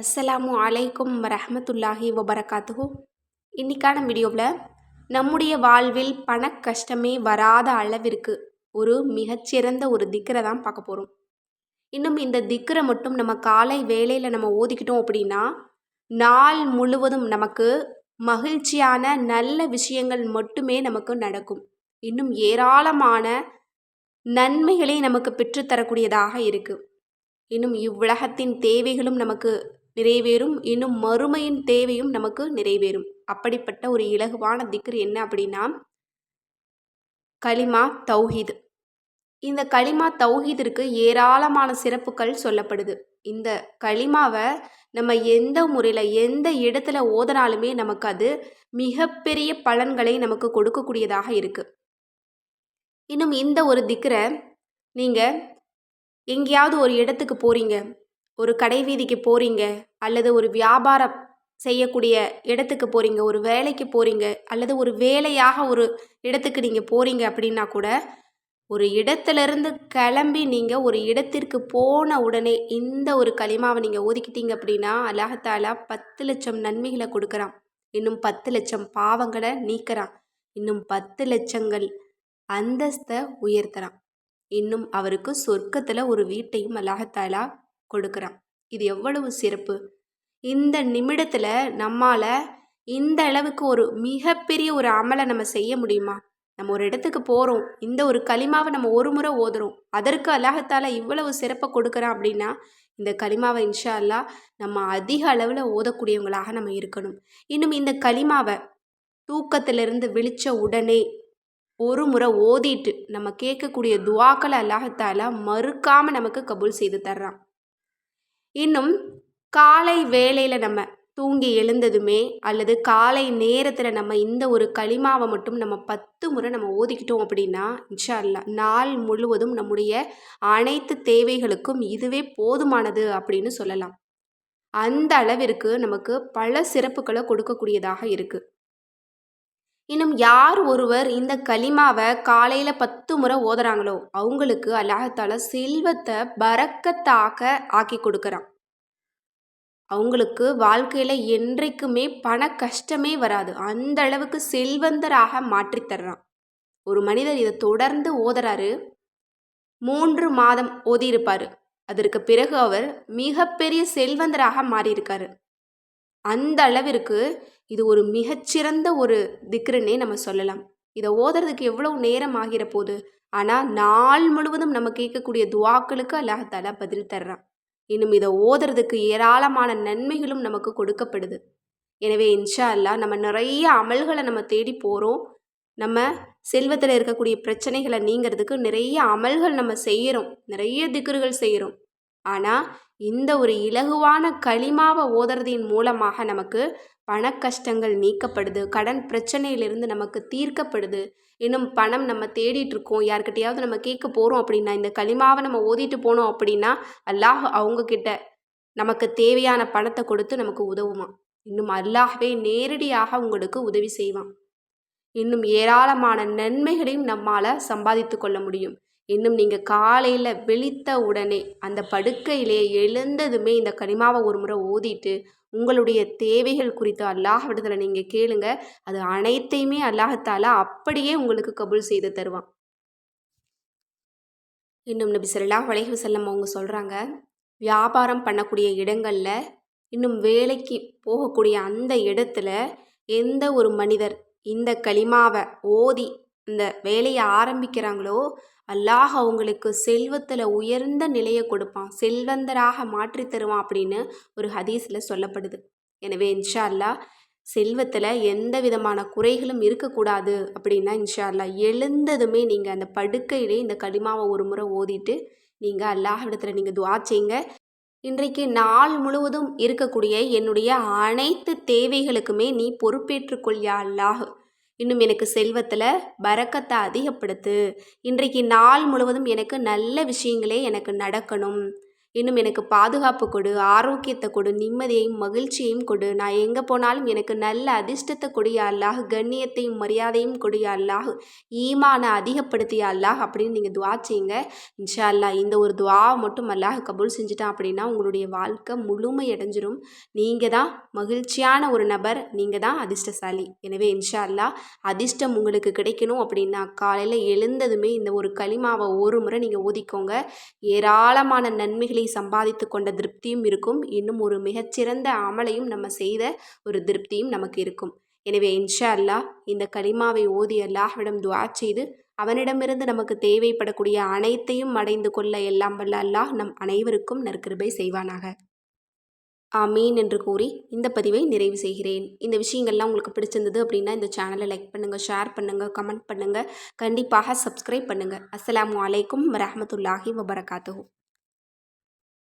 அஸ்ஸலாமு அலைக்கும் ரஹமத்துல்லாஹி வபரகாத்துஹு. இன்னைக்கான வீடியோவில் நம்முடைய வாழ்வில் பண கஷ்டமே வராத அளவிற்கு ஒரு மிகச்சிறந்த ஒரு திக்கரை தான் பார்க்க போகிறோம். இன்னும் இந்த திக்கரை மட்டும் நம்ம காலை வேலையில் நம்ம ஓதிக்கிட்டோம் அப்படின்னா நாள் முழுவதும் நமக்கு மகிழ்ச்சியான நல்ல விஷயங்கள் மட்டுமே நமக்கு நடக்கும். இன்னும் ஏராளமான நன்மைகளை நமக்கு பெற்றுத்தரக்கூடியதாக இருக்குது இன்னும் இவ்வுலகத்தின் தேவைகளும் நமக்கு நிறைவேறும். இன்னும் மறுமையின் தேவையும் நமக்கு நிறைவேறும். அப்படிப்பட்ட ஒரு இலகுவான திக்ர் என்ன அப்படின்னா களிமா தௌஹீத். இந்த களிமா தௌஹீதிற்கு ஏராளமான சிறப்புகள் சொல்லப்படுது. இந்த களிமாவை நம்ம எந்த முறையில் எந்த இடத்துல ஓதனாலுமே நமக்கு அது மிகப்பெரிய பலன்களை நமக்கு கொடுக்கக்கூடியதாக இருக்குது இன்னும் இந்த ஒரு திக்கரை நீங்கள் எங்கேயாவது ஒரு இடத்துக்கு போகிறீங்க ஒரு கடை வீதிக்கு போகிறீங்க அல்லது ஒரு வியாபாரம் செய்யக்கூடிய இடத்துக்கு போகிறீங்க ஒரு வேலைக்கு போகிறீங்க அல்லது ஒரு வேலையாக ஒரு இடத்துக்கு நீங்கள் போகிறீங்க அப்படின்னா கூட ஒரு இடத்துலேருந்து கிளம்பி நீங்கள் ஒரு இடத்திற்கு போன உடனே இந்த ஒரு களிமாவை நீங்கள் ஒதுக்கிட்டீங்க அப்படின்னா அல்லாஹாலா பத்து லட்சம் நன்மைகளை கொடுக்குறான். இன்னும் பத்து லட்சம் பாவங்களை நீக்கிறான். இன்னும் பத்து லட்சங்கள் அந்தஸ்தை உயர்த்துறான். இன்னும் அவருக்கு சொர்க்கத்தில் ஒரு வீட்டையும் அல்லாஹத்தாலா கொடுக்குறான். இது எவ்வளவு சிறப்பு? இந்த நிமிடத்தில் நம்மால் இந்த அளவுக்கு ஒரு மிகப்பெரிய ஒரு அமலை நம்ம செய்ய முடியுமா? நம்ம ஒரு இடத்துக்கு போகிறோம் இந்த ஒரு களிமாவை நம்ம ஒரு முறை ஓதுறோம். அதற்கு அல்லாஹத்தால் இவ்வளவு சிறப்பை கொடுக்குறான் அப்படின்னா இந்த களிமாவை இன்ஷா அல்லா நம்ம அதிக அளவில் ஓதக்கூடியவங்களாக நம்ம இருக்கணும். இன்னும் இந்த களிமாவை தூக்கத்திலிருந்து விழித்த உடனே ஒரு முறை ஓதிட்டு நம்ம கேட்கக்கூடிய துவாக்களை அல்லாஹத்தால மறுக்காமல் நமக்கு கபூல் செய்து தர்றான். இன்னும் காலை வேளையில் நம்ம தூங்கி எழுந்ததுமே அல்லது காலை நேரத்தில் நம்ம இந்த ஒரு களிமாவை மட்டும் நம்ம பத்து முறை நம்ம ஓதிக்கிட்டோம் அப்படின்னா இன்ஷா அல்லா நாள் முழுவதும் நம்முடைய அனைத்து தேவைகளுக்கும் இதுவே போதுமானது அப்படின்னு சொல்லலாம். அந்த அளவிற்கு நமக்கு பல சிறப்புகளை கொடுக்கக்கூடியதாக இருக்குது இன்னும் யார் ஒருவர் இந்த களிமாவை காலையில் பத்து முறை ஓதுறாங்களோ அவங்களுக்கு அல்லாஹால செல்வத்தை பறக்கத்தாக ஆக்கி கொடுக்குறான். அவங்களுக்கு வாழ்க்கையில் என்றைக்குமே பண கஷ்டமே வராது. அந்த அளவுக்கு செல்வந்தராக மாற்றித்தர்றான் ஒரு மனிதர் இதை தொடர்ந்து ஓதுறாரு. மூன்று மாதம் ஓதியிருப்பார். அதற்கு பிறகு அவர் மிகப்பெரிய செல்வந்தராக மாறியிருக்காரு. அந்த அளவிற்கு இது ஒரு மிகச்சிறந்த ஒரு திக்ருன்னே நம்ம சொல்லலாம். இதை ஓதுறதுக்கு எவ்வளவு நேரம் ஆகிற போது ஆனால் நாள் முழுவதும் நம்ம கேட்கக்கூடிய துவாக்களுக்கு அல்லாஹால பதில் தர்றான். இன்னும் இதை ஓதுறதுக்கு ஏராளமான நன்மைகளும் நமக்கு கொடுக்கப்படுது. எனவே இன்ஷா அல்லா நம்ம நிறைய அமல்களை நம்ம தேடி போகிறோம் நம்ம செல்வத்தில் இருக்கக்கூடிய பிரச்சனைகளை நீங்கிறதுக்கு நிறைய அமல்கள் நம்ம செய்கிறோம் நிறைய திக்குறுகள் செய்கிறோம் ஆனால் இந்த ஒரு இலகுவான களிமாவை ஓதுறதின் மூலமாக நமக்கு பண கஷ்டங்கள் நீக்கப்படுது கடன் பிரச்சனையிலிருந்து நமக்கு தீர்க்கப்படுது. இன்னும் பணம் நம்ம தேடிட்டுருக்கோம். யார்கிட்டையாவது நம்ம கேட்க போகிறோம் அப்படின்னா இந்த களிமாவை நம்ம ஓதிட்டு போனோம் அப்படின்னா அல்லாஹ் அவங்கக்கிட்ட நமக்கு தேவையான பணத்தை கொடுத்து நமக்கு உதவுமா இன்னும் அல்லாஹ்வே நேரடியாக உங்களுக்கு உதவி செய்வான். இன்னும் ஏராளமான நன்மைகளையும் நம்மால் சம்பாதித்து கொள்ள முடியும். இன்னும் நீங்கள் காலையில் விழித்த உடனே அந்த படுக்கையிலே எழுந்ததுமே இந்த கனிமாவை ஒரு முறை ஓதிட்டு உங்களுடைய தேவைகள் குறித்து அல்லாஹ்விடத்தில் நீங்கள் கேளுங்க. அது அனைத்தையுமே அல்லாஹத்தாலா அப்படியே உங்களுக்கு கபூல் செய்து தருவான். இன்னும் நபி சொல்லா வலைஹு செல்லம் அவங்க சொல்கிறாங்க வியாபாரம் பண்ணக்கூடிய இடங்களில் இன்னும் வேலைக்கு போகக்கூடிய அந்த இடத்துல எந்த ஒரு மனிதர் இந்த களிமாவை ஓதி இந்த வேலையை ஆரம்பிக்கிறாங்களோ அல்லாஹ் அவங்களுக்கு செல்வத்தில் உயர்ந்த நிலையை கொடுப்பான். செல்வந்தராக மாற்றி தருவான் அப்படின்னு ஒரு ஹதீஸில் சொல்லப்படுது. எனவே இன்ஷா அல்லா செல்வத்தில் எந்த விதமான குறைகளும் இருக்கக்கூடாது அப்படின்னா இன்ஷா அல்லா எழுந்ததுமே நீங்கள் அந்த படுக்கையிலே இந்த களிமாவை ஒரு முறை ஓதிட்டு நீங்கள் அல்லாஹிடத்தில் நீங்கள் துவா செய்யுங்க இன்றைக்கு நாள் முழுவதும் இருக்கக்கூடிய என்னுடைய அனைத்து தேவைகளுக்குமே நீ பொறுப்பேற்றுக்கொள்யா அல்லாஹ். இன்னும் எனக்கு செல்வத்தில் பறக்கத்தை அதிகப்படுத்து. இன்றைக்கு நாள் முழுவதும் எனக்கு நல்ல விஷயங்களே எனக்கு நடக்கணும். இன்னும் எனக்கு பாதுகாப்பு கொடு ஆரோக்கியத்தை கொடு நிம்மதியையும் மகிழ்ச்சியையும் கொடு. நான் எங்கே போனாலும் எனக்கு நல்ல அதிர்ஷ்டத்தை கொடியா அல்லாஹ். கண்ணியத்தையும் மரியாதையும் கொடியா அல்லாஹ். ஈமான அதிகப்படுத்தியா அல்லாஹ் அப்படின்னு நீங்கள் துவா செய்யுங்க. இன்ஷா அல்லாஹ் இந்த ஒரு துவாவை மட்டும் அல்லாஹ் கபூல் செஞ்சுட்டான் அப்படின்னா உங்களுடைய வாழ்க்கை முழுமை அடைஞ்சிரும் நீங்கள் தான் மகிழ்ச்சியான ஒரு நபர் நீங்கள் தான் அதிர்ஷ்டசாலி. எனவே இன்ஷா அல்லாஹ் அதிர்ஷ்டம் உங்களுக்கு கிடைக்கணும் அப்படின்னா காலையில் எழுந்ததுமே இந்த ஒரு களிமாவை ஒரு முறை நீங்கள் ஓதிக்கோங்க. ஏராளமான நன்மைகளை சம்பாதித்து கொண்ட திருப்தியும் இருக்கும். இன்னும் ஒரு மிகச்சிறந்த அமலையும் நம்ம செய்த ஒரு திருப்தியும் நமக்கு இருக்கும். எனவே இன்ஷா அல்லாஹ் இந்த களிமாவை ஓதி அல்லாஹ்விடம் துவா செய்து அவனிடமிருந்து நமக்கு தேவைப்படக்கூடிய அனைத்தையும் அடைந்து கொள்ள எல்லாம் வல்ல அல்லாஹ் நம் அனைவருக்கும் நற்கிருபை செய்வானாக. ஆமீன் என்று கூறி இந்த பதிவை நிறைவு செய்கிறேன். இந்த விஷயங்கள்லாம் உங்களுக்கு பிடிச்சிருந்தது அப்படின்னா இந்த சேனலை லைக் பண்ணுங்கள் ஷேர் பண்ணுங்கள் கமெண்ட் பண்ணுங்கள் கண்டிப்பாக சப்ஸ்கிரைப் பண்ணுங்கள் அஸ்ஸலாமு அலைக்கும் வரமத்துல்லாஹி வபரகாத்து